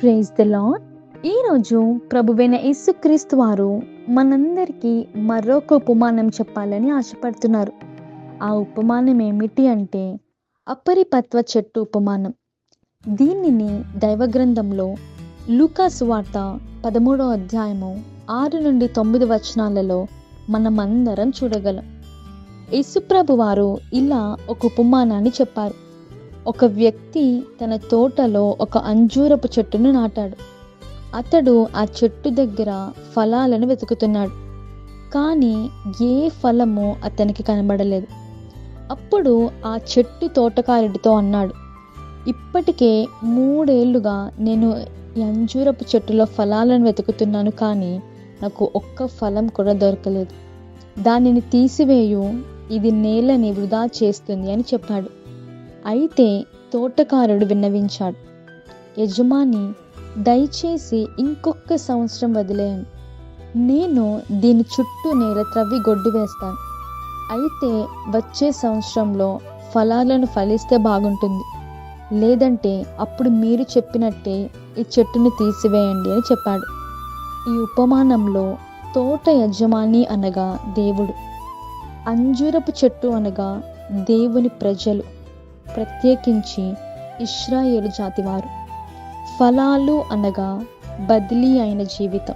Praise the lord ఈరోజు ప్రభువైన యేసుక్రీస్తు వారు మనందరికీ మరొక ఉపమానం చెప్పాలని ఆశపడుతున్నారు. ఆ ఉపమానం ఏమిటి అంటే అపరిపత్వ చెట్టు ఉపమానం. దీనిని దైవ గ్రంథంలో లూకాసు వార్త పదమూడో అధ్యాయము ఆరు నుండి తొమ్మిది వచనాలలో మనమందరం చూడగలం. యేసుప్రభు వారు ఇలా ఒక ఉపమానాన్ని చెప్పారు. ఒక వ్యక్తి తన తోటలో ఒక అంజూరపు చెట్టును నాటాడు. అతడు ఆ చెట్టు దగ్గర ఫలాలను వెతుకుతున్నాడు. కానీ ఏ ఫలము అతనికి కనబడలేదు. అప్పుడు ఆ చెట్టు తోటకారుడితో అన్నాడు ఇప్పటికే మూడేళ్ళుగా నేను ఈ అంజూరపు చెట్టులో ఫలాలను వెతుకుతున్నాను కానీ నాకు ఒక్క ఫలం కూడా దొరకలేదు. దానిని తీసివేయు ఇది నేలని వృధా చేస్తుంది అని చెప్పాడు. అయితే తోటకారుడు విన్నవించాడు యజమాని దయచేసి ఇంకొక సంవత్సరం వదిలేయండి నేను దీని చుట్టూ నేల త్రవ్వి గొడ్డు వేస్తాను. అయితే వచ్చే సంవత్సరంలో ఫలాలను ఫలిస్తే బాగుంటుంది. లేదంటే అప్పుడు మీరు చెప్పినట్టే ఈ చెట్టుని తీసివేయండి అని చెప్పాడు. ఈ ఉపమానంలో తోట యజమాని అనగా దేవుడు. అంజూరపు చెట్టు అనగా దేవుని ప్రజలు. ప్రత్యేకించి ఇస్రాయేలు జాతివారు. ఫలాలు అనగా బదిలీ అయిన జీవితం.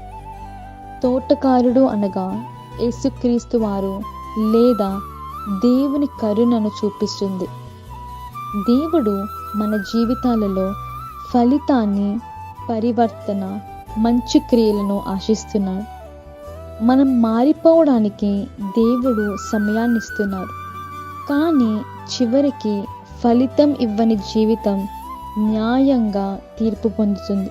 తోటకారుడు అనగా యేసుక్రీస్తు వారు లేదా దేవుని కరుణను చూపిస్తుంది. దేవుడు మన జీవితాలలో ఫలితాన్ని పరివర్తన మంచి క్రియలను ఆశిస్తున్నాడు. మనం మారిపోవడానికి దేవుడు సమయాన్ని ఇస్తున్నారు కానీ చివరికి ఫలితం ఇవ్వని జీవితం న్యాయంగా తీర్పు పొందుతుంది.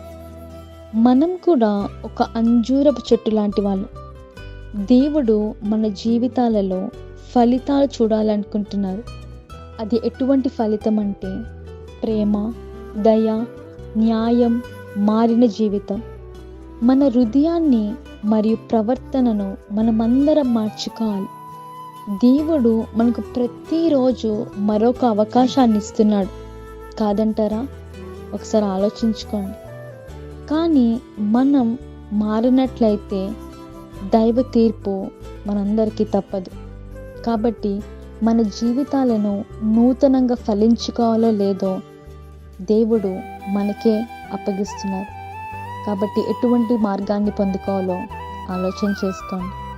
మనం కూడా ఒక అంజూరపు చెట్టు లాంటి వాళ్ళు. దేవుడు మన జీవితాలలో ఫలితాలు చూడాలనుకుంటున్నారు. అది ఎటువంటి ఫలితం అంటే ప్రేమ దయ న్యాయం మారిన జీవితం. మన హృదయాన్ని మరియు ప్రవర్తనను మనమందరం మార్చుకోవాలి. దేవుడు మనకు ప్రతిరోజు మరొక అవకాశాన్ని ఇస్తున్నాడు. కాదంటారా? ఒకసారి ఆలోచించుకోండి. కానీ మనం మారినట్లయితే దైవ తీర్పు మనందరికీ తప్పదు. కాబట్టి మన జీవితాలను నూతనంగా ఫలించుకోవాలో లేదో దేవుడు మనకే అప్పగిస్తున్నారు. కాబట్టి ఎటువంటి మార్గాన్ని పొందుకోవాలో ఆలోచన చేసుకోండి.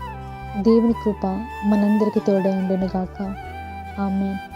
దేవుని కృప మనందరికీ తోడే ఉండునుగాక. ఆమె